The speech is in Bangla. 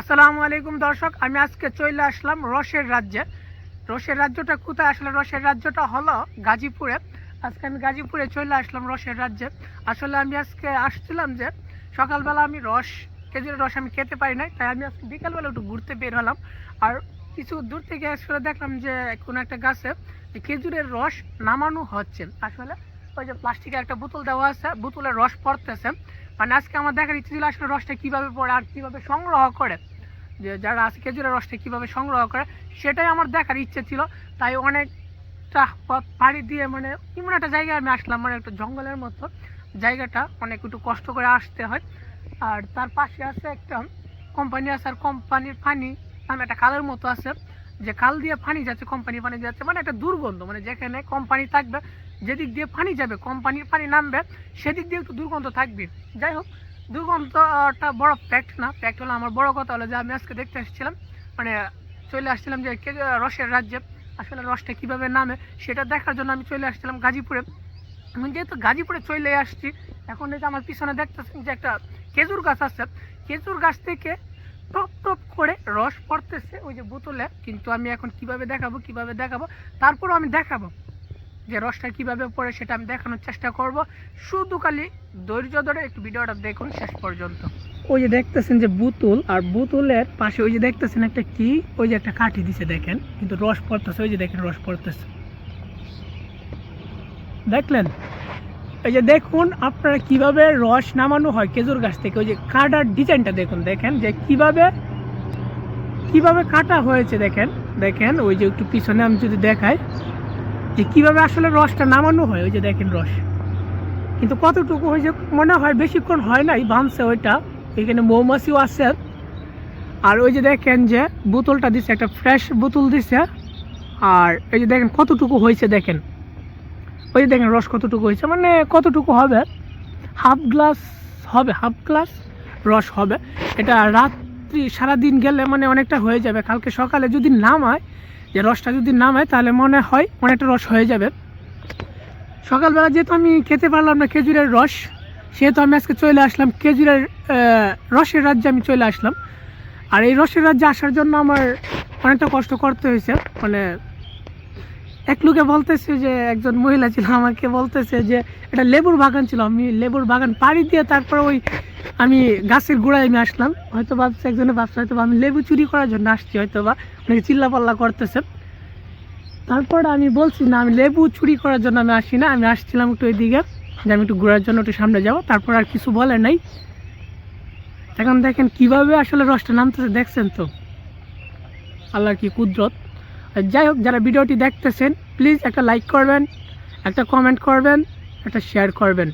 আসসালামু আলাইকুম দর্শক, আমি আজকে চলে আসলাম রসের রাজ্যে। রসের রাজ্যটা কোথায়? আসলে রসের রাজ্যটা হলো গাজীপুরে। আজকে আমি গাজীপুরে চলে আসলাম রসের রাজ্যে। আসলে আমি আজকে আসছিলাম যে সকালবেলা আমি রস, খেজুরের রস আমি খেতে পারি নাই, তাই আমি আজকে বিকালবেলা একটু ঘুরতে বের হলাম। আর কিছু দূর থেকে আসলে দেখলাম যে কোনো একটা গাছে খেজুরের রস নামানো হচ্ছে। আসলে ওই যে প্লাস্টিকের একটা বোতল দেওয়া আছে, বোতলের রস পড়তেছে। মানে আজকে আমার দেখার ইচ্ছে ছিল আসলে রসটা কীভাবে পড়ে আর কীভাবে সংগ্রহ করে। যে যারা আছে খেজুরের রসটা কীভাবে সংগ্রহ করে, সেটাই আমার দেখার ইচ্ছে ছিল। তাই অনেকটা পথ পাড়ি দিয়ে মানে এমন একটা জায়গায় আমি আসলাম মানে একটা জঙ্গলের মতো। জায়গাটা অনেক একটু কষ্ট করে আসতে হয়। আর তার পাশে আছে একটা কোম্পানি আছে, আর কোম্পানির পানি নামে একটা কালের মতো আছে। যে কাল দিয়ে পানি যাচ্ছে কোম্পানি পানি যাচ্ছে মানে একটা দুর্গন্ধ। মানে যেখানে কোম্পানি থাকবে, যেদিক দিয়ে পানি যাবে কোম্পানির পানি নামবে, সেদিক দিয়ে একটু দুর্গন্ধ থাকবে। যাই হোক দুর্গন্ধটা বড় ফ্যাক্ট না ফ্যাক্ট হলো আমার বড় কথা হলো যে আমি আজকে দেখতে এসেছিলাম মানে চলে আসছিলাম যে রসের রাজ্যে, আসলে রসটা কীভাবে নামে সেটা দেখার জন্য আমি চলে আসছিলাম গাজীপুরে। আমি যেহেতু গাজীপুরে চলে আসছি, এখন এই যে আমার পিছনে দেখতেছেন যে একটা খেজুর গাছ আছে, খেজুর গাছ থেকে টপ টপ করে রস পড়তেছে ওই যে বোতলে, কিন্তু আমি এখন কীভাবে দেখাবো কীভাবে দেখাবো, তারপরও আমি দেখাবো। যে রসটা কীভাবে পড়ে সেটা আমি দেখানোর চেষ্টা করব। শুধু খালি ধৈর্য ধরে একটু ভিডিওটা দেখুন শেষ পর্যন্ত। ওই যে দেখতেছেন যে বুতুল, আর বুতুলের পাশে ওই যে দেখতেছেন একটা কি? ওই যে একটা কাঠি দিছে দেখেন, কিন্তু রস পড়তেছে, ওই যে দেখেন রস পড়তেছে। দেখলেন? এই যে দেখুন আপনারা কীভাবে রস নামানো হয় খেজুর গাছ থেকে, ওই যে কাটার ডিজাইনটা দেখুন, দেখেন যে কীভাবে কীভাবে কাটা হয়েছে দেখেন দেখেন, ওই যে একটু পিছনে আমি যদি দেখাই যে কীভাবে আসলে রসটা নামানো হয়, ওই যে দেখেন রস। কিন্তু কতটুকু হয়েছে মনে হয় বেশিক্ষণ হয় নাই, বানছে ওইটা। এখানে মৌমাছিও আছে। আর ওই যে দেখেন যে বোতলটা দিছে, একটা ফ্রেশ বোতল দিছে। আর এই যে দেখেন কতটুকু হয়েছে দেখেন। ওই যে দেখেন রস কতটুকু হয়েছে মানে কতটুকু হবে? হাফ গ্লাস হবে, হাফ গ্লাস রস হবে। এটা রাত্রি সারাদিন গেলে মানে অনেকটা হয়ে যাবে। কালকে সকালে যদি নামায় যে রসটা যদি নামায়, তাহলে মনে হয় অনেকটা রস হয়ে যাবে। সকালবেলা যেহেতু আমি খেতে পারলাম না খেজুরের রস, সেহেতু আমি আজকে চলে আসলাম খেজুরের রসের রাজ্যে আমি চলে আসলাম। আর এই রসের রাজ্যে আসার জন্য আমার অনেকটা কষ্ট করতে হয়েছে। মানে এক লোকে বলতেছে যে, একজন মহিলা ছিল, আমাকে বলতেছে যে, এটা লেবুর বাগান ছিল, আমি লেবুর বাগান পাড়ি দিয়ে তারপর ওই আমি গাছের গোড়ায় আমি আসলাম। হয়তো ভাবছে একজনে ভাবছে হয়তো আমি লেবু চুরি করার জন্য আসছি, হয়তো বা অনেকে চিল্লাপাল্লা করতেছে। তারপর আমি বলছি, না, আমি লেবু চুরি করার জন্য আমি আসি না, আমি আসছিলাম একটু ওইদিকে, যে আমি একটু ঘোরার জন্য একটু সামনে যাব। তারপর আর কিছু বলে নাই। এখন দেখেন কীভাবে আসলে রসটা নামতেছে, দেখছেন তো? আল্লাহর কি কুদরত? যাই হোক, যারা ভিডিওটি দেখতেছেন প্লিজ একটা লাইক করবেন, একটা কমেন্ট করবেন, একটা শেয়ার করবেন।